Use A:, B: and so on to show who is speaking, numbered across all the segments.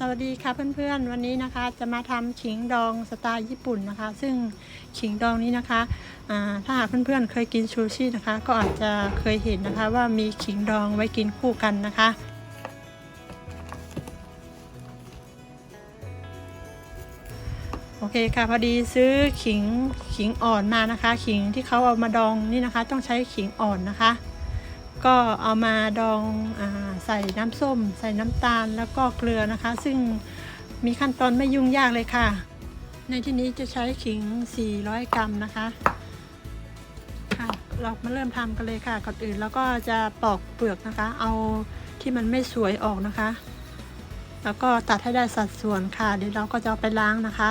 A: สวัสดีค่ะเพื่อนๆ วันนี้นะคะจะมาทำขิงดองสไตล์ญี่ปุ่นนะคะ ซึ่งขิงดองนี้นะคะถ้าหากเพื่อนๆเคยกินซูชินะคะ ก็อาจจะเคยเห็นนะคะว่ามีขิงดองไว้กินคู่กันนะคะ โอเคค่ะพอดีซื้อขิงขิงอ่อนมานะคะ ขิงที่เขาเอามาดองนี่นะคะ ต้องใช้ขิงอ่อนนะคะ ก็เอามาดองอใส่น้ำส้ม ใส่น้ำตาลแล้วก็เกลือนะคะ ซึ่งมีขั้นตอนไม่ยุ่งยากเลยค่ะ ในที่นี้จะใช้ขิง 400 กรัมนะคะค่ะเรามาเริ่มทำกันเลยค่ะก่อนอื่นแล้วก็จะปอกเปลือกนะคะ เอาที่มันไม่สวยออกนะคะ แล้วก็ตัดให้ได้สัดส่วนค่ะ เดี๋ยวเราก็จะเอาไปล้างนะคะ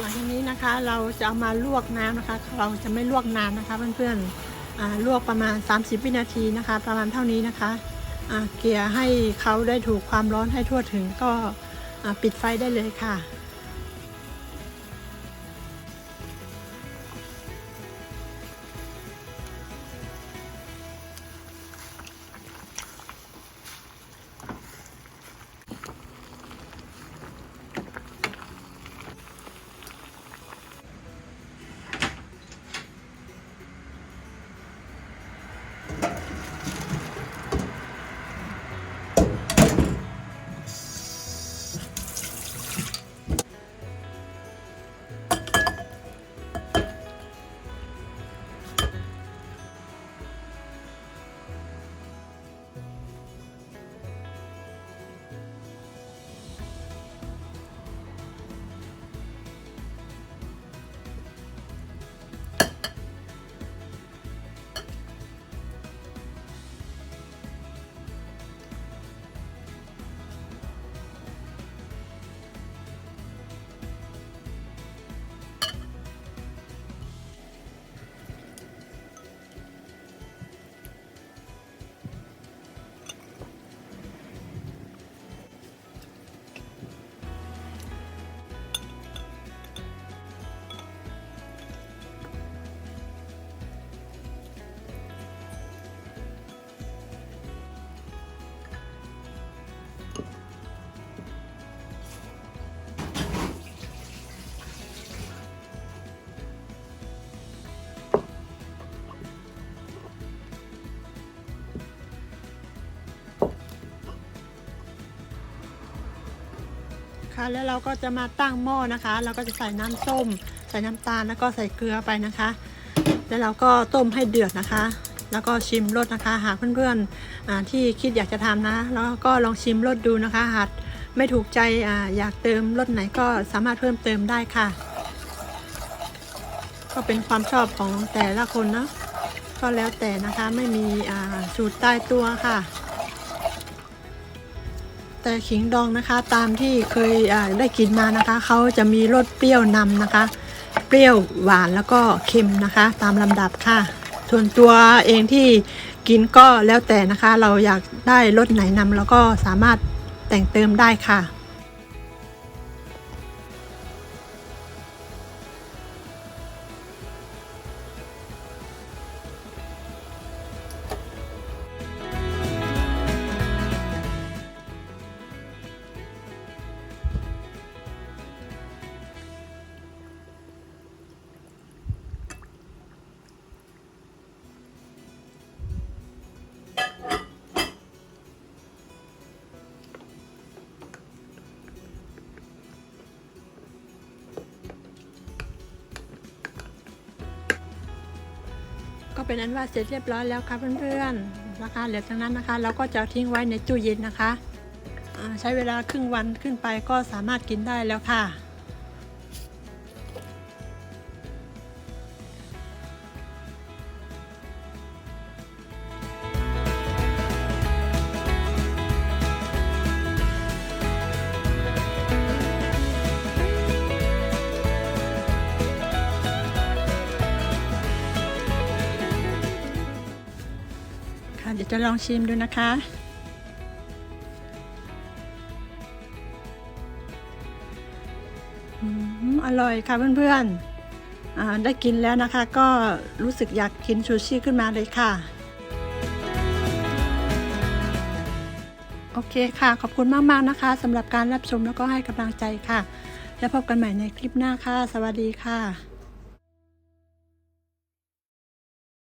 A: หลังจากนี้นะคะเราจะเอามาลวกน้ำนะคะ เราจะไม่ลวกนานนะคะเพื่อนๆลวกประมาณ 30 วินาทีนะคะ ประมาณเท่านี้นะคะเกลี่ยให้เขาได้ถูกความร้อนให้ทั่วถึงก็ปิดไฟได้เลยค่ะ แล้วเราก็จะมาตั้งหม้อนะคะ เราก็จะใส่น้ำส้ม ใส่น้ำตาลแล้วก็ใส่เกลือไปนะคะ แล้วเราก็ต้มให้เดือดนะคะ แล้วก็ชิมรสนะคะ หากเพื่อนๆที่คิดอยากจะทำนะ แล้วก็ลองชิมรสดูนะคะหากไม่ถูกใจออยากเติมรสไหนก็สามารถเพิ่มเติมได้ค่ะ ก็เป็นความชอบของแต่ละคนเนาะก็แล้วแต่นะคะไม่มีสูตรตายตัวค่ะ แต่ขิงดองนะคะ ตามที่เคยได้กินมานะคะเขาจะมีรสเปรี้ยวนำนะคะ เปรี้ยวหวานแล้วก็เค็มนะคะ ตามลำดับค่ะ ส่วนตัวเองที่กินก็แล้วแต่นะคะ เราอยากได้รสไหนนำแล้วก็สามารถแต่งเติมได้ค่ะ
B: ก็
A: เป็นอันว่าเสร็จเรียบร้อยแล้วค่ะเพื่อนๆนะคะเหลือจากนั้นนะคะ เราก็จะทิ้งไว้ในตู้เย็นนะคะ ใช้เวลาครึ่งวันขึ้นไปก็สามารถกินได้แล้วค่ะ จะลองชิมดูนะคะ อร่อยค่ะเพื่อนๆ ได้กินแล้วนะคะ ก็รู้สึกอยากกินชูชิขึ้นมาเลยค่ะ โอเคค่ะ ขอบคุณมากๆนะคะสำหรับการรับชมแล้วก็ให้กำลังใจค่ะ แล้วพบกันใหม่ในคลิปหน้าค่ะ สวัสดีค่ะ